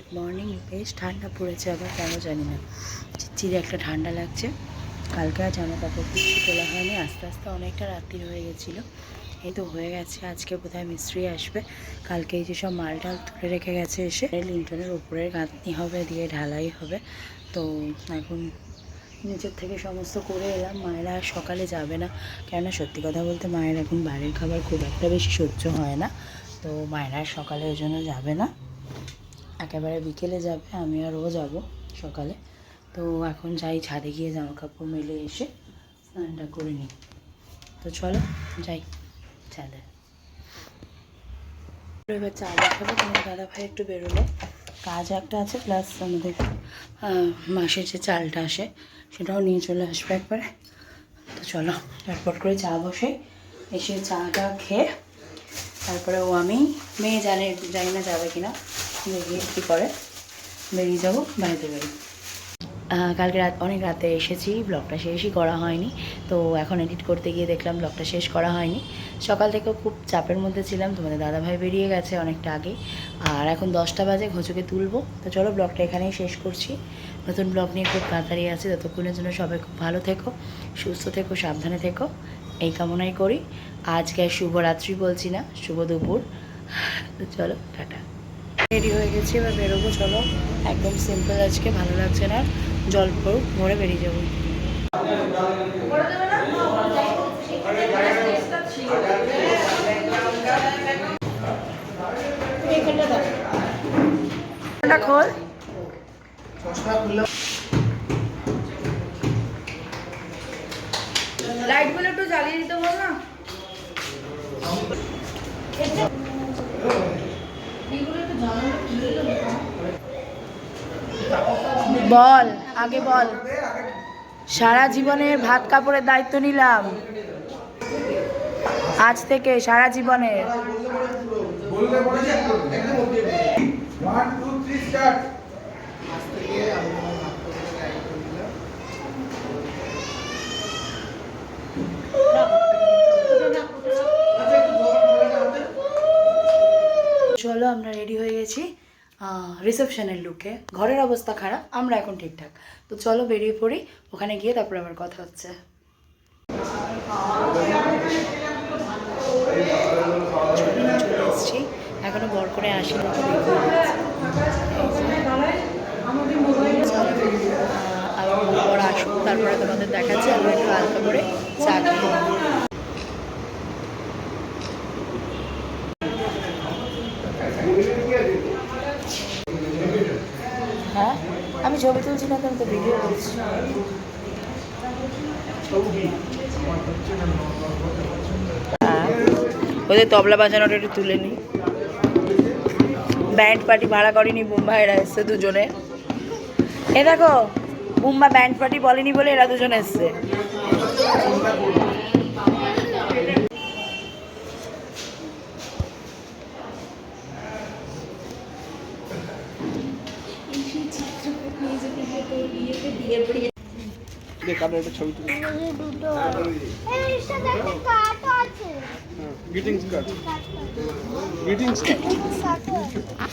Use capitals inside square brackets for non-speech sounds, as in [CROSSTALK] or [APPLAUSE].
Good morning বেশ ঠান্ডা পড়েছে আবার, কেন জানি না। চিচিরে একটা ঠান্ডা লাগছে। কালকে আর জামা কাপড় কিছু তোলা হয়নি। আস্তে আস্তে অনেকটা রাত্রি হয়ে গেছিল। এই তো হয়ে গেছে। আজকে বোধহয় মিস্ত্রি আসবে। কালকে এই যে সব মাল টাল তুলে রেখে গেছে এসে। লিন্টনের উপরের গাঁথনি হবে দিয়ে ঢালাই হবে। তো এখন নিজের থেকে সমস্ত করে এলাম। মায়েরা সকালে যাবে না। কেননা সত্যি কথা বলতে মায়ের এখন বাইরের খাবার খুব একটা বেশি সহ্য হয় না। তো মায়েরা সকালে ওই জন্য যাবে না। একেবারে বিকেলে যাবে, আমি আর ও যাব সকালে। তো এখন যাই ছাদে গিয়ে জামা কাপড় মেলে এসে স্নানটা করে নিই। তো চলো যাই ছাদে। এবার চা দেখাবো, তোমার দাদা ভাই একটু বেরোলো। কাজ একটা আছে প্লাস আমাদের মাসের যে চালটা আসে, সেটাও নিয়ে চলে আসবে একবারে। তো চলো চটপট করে চা বসে, এসে চাটা খেয়ে, তারপরে ও আমি, মেয়ে জানে, জানি না যাবে কিনা। কী করে? বেরিয়ে যাব বাড়িতে কালকে রাত, অনেক রাতে এসেছি ব্লগটা শেষই করা হয়নি। তো এখন এডিট করতে গিয়ে দেখলাম ব্লগটা শেষ করা হয়নি। সকাল থেকেও খুব চাপের মধ্যে ছিলাম, তোমাদের দাদাভাই বেরিয়ে গেছে অনেকটা আগে। আর এখন দশটা বাজে, ঘুচুকে তুলবো। তো চলো ব্লগটা এখানেই শেষ করছি। নতুন ব্লগ নিয়ে খুব তাড়াতাড়ি আছে। ততক্ষণের জন্য সবাই খুব ভালো থেকো, সুস্থ থেকো, সাবধানে থেকো। এই কামনাই করি। আজকে শুভরাত্রি বলছি না, শুভ দুপুর। [LAUGHS] তো চলো, টাটা। রেডি হয়ে গেছি, এবার বেরোবো, চলো। একদম সিম্পল আজকে, ভালো লাগছে না। জল পড়ুক, ভরে বেরিয়ে যাব। খোল। লাইটগুলো একটু জ্বালিয়ে দিতে বল না। বল আগে বল। সারা জীবনের ভাত কাপড়ের দায়িত্ব নিলাম। আজ থেকে সারা জীবনের। চলো, আমরা রেডি হয়ে গেছি রিসেপশনের লুকে ঘরের অবস্থা খারাপ, আমরা এখন ঠিকঠাক। তো চলো বেরিয়ে পড়ি, ওখানে গিয়ে তারপরে আমার কথা হচ্ছে। এখনও বর করে আসি আর বর আসুক, তারপরে তোমাদের দেখাচ্ছি আমি একটু হালকা করে চা খাই হ্যাঁ আমি ছবি তুলছি না তো আমি তো ভিডিও হ্যাঁ, ওদের তবলা বাজানোটা একটু তুলে নিই। ব্যান্ড পার্টি ভাড়া করিনি বুম্বা এরা এসছে দুজনে। এ দেখো বুম্বা ব্যান্ড পার্টি বলেনি বলে এরা দুজন এসছে। ছবি তুলি এইটা দেখো কাট আছে greetings card greetings card cut